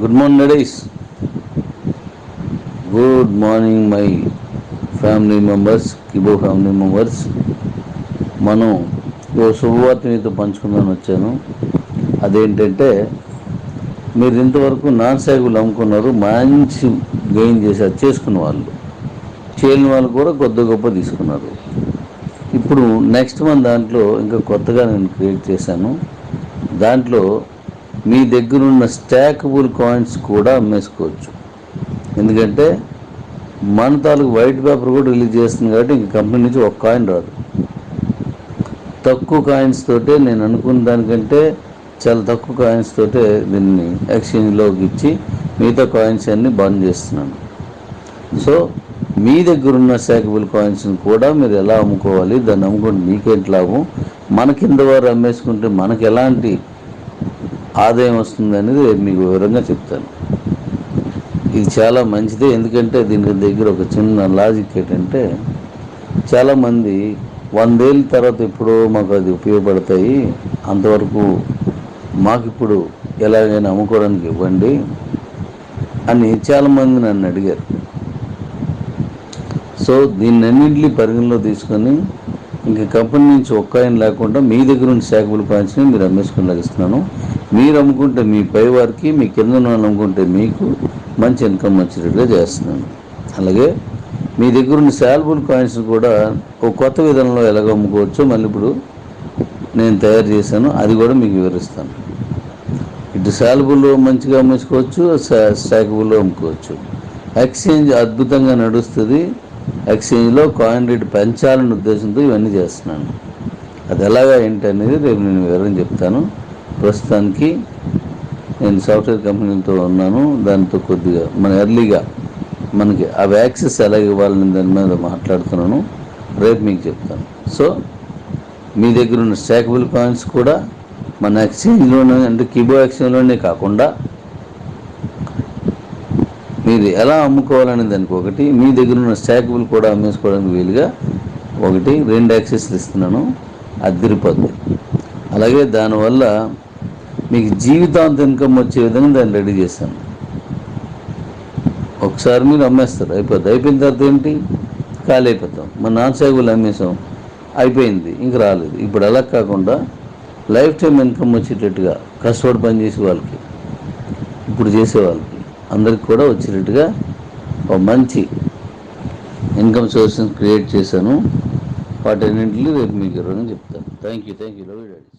Good morning ladies good morning my family members కిబో family members మనం ఓ శుభవార్త మీతో పంచుకుందామని వచ్చాను. అదేంటంటే మీరు ఇంతవరకు నాన్ సాగులు అమ్ముకున్నారు మంచి గెయిన్ చేశారు చేసుకున్న వాళ్ళు. చేయని వాళ్ళు కూడా కొద్ది గొప్ప తీసుకున్నారు. ఇప్పుడు నెక్స్ట్ మంత్ దాంట్లో ఇంకా కొత్తగా నేను క్రియేట్ చేశాను. దాంట్లో మీ దగ్గర ఉన్న స్టాకబుల్ కాయిన్స్ కూడా అమ్మేసుకోవచ్చు. ఎందుకంటే మన తాలూకు వైట్ పేపర్ కూడా రిలీజ్ చేస్తుంది కాబట్టి ఇంక కంపెనీ నుంచి ఒక కాయిన్ రాదు. తక్కువ కాయిన్స్ తోటే నేను అనుకున్న దానికంటే చాలా తక్కువ కాయిన్స్ తోటే దీన్ని ఎక్స్చేంజ్లోకి ఇచ్చి మిగతా కాయిన్స్ అన్ని బంద్ చేస్తున్నాను. సో మీ దగ్గర ఉన్న స్టాకబుల్ కాయిన్స్ని కూడా మీరు ఎలా అమ్ముకోవాలి? దాన్ని అమ్ముకుంటే మీకేంటి లాభం? మన కింద వారు అమ్మేసుకుంటే మనకు ఎలాంటి ఆదాయం వస్తుంది అనేది మీకు వివరంగా చెప్తాను. ఇది చాలా మంచిదే ఎందుకంటే దీని దగ్గర ఒక చిన్న లాజిక్ ఏంటంటే చాలామంది వందేళ్ళ తర్వాత ఎప్పుడో మాకు అది ఉపయోగపడతాయి అంతవరకు మాకు ఇప్పుడు ఎలాగైనా అమ్ముకోవడానికి ఇవ్వండి అని చాలామంది నన్ను అడిగారు. సో దీన్నన్నింటినీ పరిగణలో తీసుకొని ఇంక కంపెనీ నుంచి ఒక్క ఆయన లేకుండా మీ దగ్గర నుంచి శాఖబుల్ కాయిన్స్ని మీరు అమ్మేసుకుని లభిస్తున్నాను. మీరు అమ్ముకుంటే మీ పై వారికి మీ కింద అమ్ముకుంటే మీకు మంచి ఇన్కమ్ వచ్చేటట్టుగా చేస్తున్నాను. అలాగే మీ దగ్గర ఉన్న శాలబుల్ కాయిన్స్ కూడా ఒక కొత్త విధానంలో ఎలాగ అమ్ముకోవచ్చో మళ్ళీ ఇప్పుడు నేను తయారు చేశాను. అది కూడా మీకు వివరిస్తాను. ఇటు శాలబుల్లో మంచిగా అమ్మేసుకోవచ్చు స్టాకబుల్లో అమ్ముకోవచ్చు. ఎక్స్చేంజ్ అద్భుతంగా నడుస్తుంది. ఎక్స్చేంజ్లో కాయిన్ రేట్ పెంచాలనే ఉద్దేశంతో ఇవన్నీ చేస్తున్నాను. అది ఎలాగా ఏంటి అనేది రేపు నేను వివరం చెప్తాను. ప్రస్తుతానికి నేను సాఫ్ట్వేర్ కంపెనీలతో ఉన్నాను. దాంతో కొద్దిగా మన ఎర్లీగా మనకి ఆ యాక్సెస్ ఎలా ఇవ్వాలని దాని మీద మాట్లాడుతున్నాను. రేపు మీకు చెప్తాను. సో మీ దగ్గర ఉన్న స్టాకబుల్ పాయింట్స్ కూడా మన ఎక్స్చేంజ్లోనే అంటే కీబో ఎక్స్చేంజ్లోనే కాకుండా మీరు ఎలా అమ్ముకోవాలనే దానికి ఒకటి మీ దగ్గర ఉన్న స్టాకబుల్ కూడా అమ్మేసుకోవడానికి వీలుగా ఒకటి రెండు యాక్సెస్లు ఇస్తున్నాను. అద్దరిపోద్ది అలాగే దానివల్ల మీకు జీవితాంత ఇన్కమ్ వచ్చే విధంగా దాన్ని రెడీ చేశాను. ఒకసారి మీరు అమ్మేస్తారు అయిపోద్ది. అయిపోయిన తర్వాత ఏంటి? ఖాళీ అయిపోతాం. మన నాన్ సాగులు అమ్మేసాం అయిపోయింది ఇంక రాలేదు. ఇప్పుడు అలా కాకుండా లైఫ్ టైం ఇన్కమ్ వచ్చేటట్టుగా కష్టపడి పనిచేసే వాళ్ళకి ఇప్పుడు చేసే వాళ్ళకి అందరికి కూడా వచ్చేటట్టుగా ఒక మంచి ఇన్కమ్ సోర్సెస్ క్రియేట్ చేశాను. వాటన్నింటినీ రేపు మీకు వివరంగా చెప్తాను. Thank you thank you love daddy